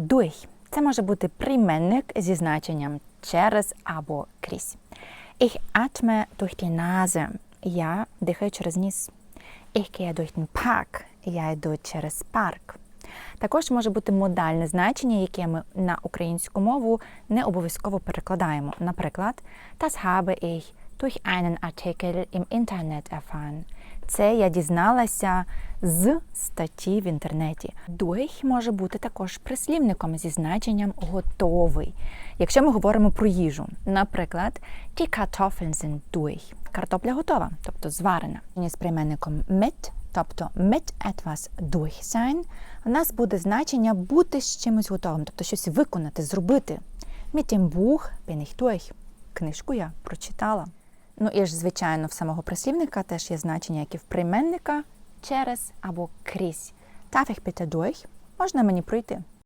durch. Це може бути прийменник зі значенням через або крізь. Ich atme durch die Nase. Я дихаю через ніс. Ich gehe durch den Park. Я йду через парк. Також може бути модальне значення, яке ми на українську мову не обов'язково перекладаємо. Наприклад, das habe ich durch einen Artikel im Internet erfahren. Це я дізналася з статті в інтернеті. Durch може бути також прислівником зі значенням готовий. Якщо ми говоримо про їжу, наприклад, die Kartoffeln sind durch. Картопля готова, тобто зварена. З прийменником mit, тобто mit etwas durch sein, у нас буде значення бути з чимось готовим, тобто щось виконати, зробити. Mit dem Buch bin ich durch. Книжку я прочитала. Ну і ж, звичайно, в самого прислівника теж є значення, як і в прийменника через або крізь. Darf ich? Можна мені пройти?